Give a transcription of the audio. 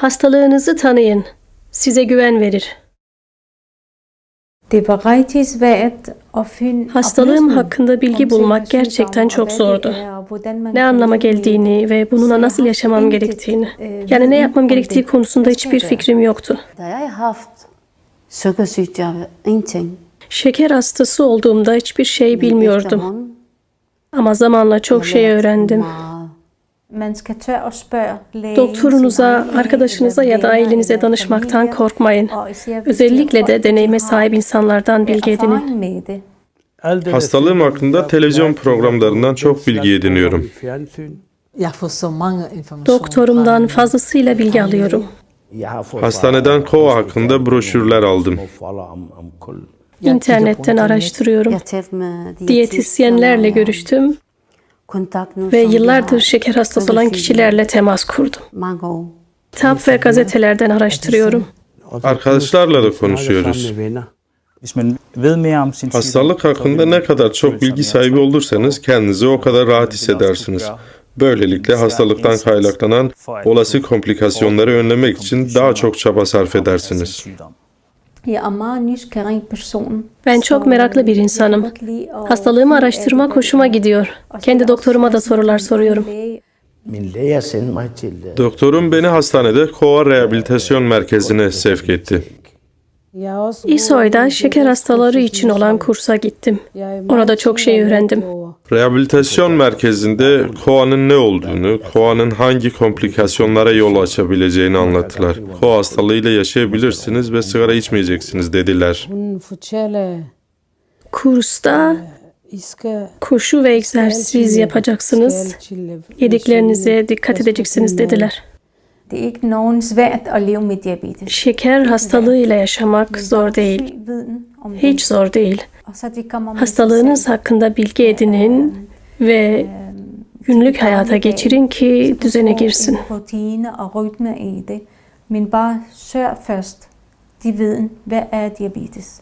Hastalığınızı tanıyın. Size güven verir. Hastalığım hakkında bilgi bulmak gerçekten çok zordu. Ne anlama geldiğini ve bununla nasıl yaşamam gerektiğini. Yani ne yapmam gerektiği konusunda hiçbir fikrim yoktu. Şeker hastası olduğumda hiçbir şey bilmiyordum. Ama zamanla çok şey öğrendim. Doktorunuza, arkadaşınıza ya da ailenize danışmaktan korkmayın. Özellikle de deneyime sahip insanlardan bilgi edinin. Hastalığım hakkında televizyon programlarından çok bilgi ediniyorum. Doktorumdan fazlasıyla bilgi alıyorum. Hastaneden kova hakkında broşürler aldım. İnternetten araştırıyorum. Diyetisyenlerle görüştüm ve yıllardır şeker hastası olan kişilerle temas kurdum. Kitap ve gazetelerden araştırıyorum. Arkadaşlarla da konuşuyoruz. Hastalık hakkında ne kadar çok bilgi sahibi olursanız kendinizi o kadar rahat hissedersiniz. Böylelikle hastalıktan kaynaklanan olası komplikasyonları önlemek için daha çok çaba sarf edersiniz. Ben çok meraklı bir insanım. Hastalığımı araştırmak alt, hoşuma er. gidiyor. Kendi er også doktoruma da sorular soruyorum. Doktorum beni hastanede kova rehabilitasyon merkezine sevk etti. İSOY'da şeker hastaları için olan kursa gittim. Orada çok şey öğrendim. Rehabilitasyon merkezinde koanın ne olduğunu, koanın hangi komplikasyonlara yol açabileceğini anlattılar. Koa hastalığıyla yaşayabilirsiniz ve sigara içmeyeceksiniz dediler. Kursta skal koşu ve egzersiz yapacaksınız. Yediklerinize dikkat edeceksiniz dediler. Det er ikke nogen svært at leve med diabetes. Şeker hastalığıyla yaşamak zor değil. Hiç zor değil. Hastalığınız hakkında bilgi edinin ve günlük hayata geçirin ki düzene girsin. Men bare sørg først de viden, hvad er diabetes.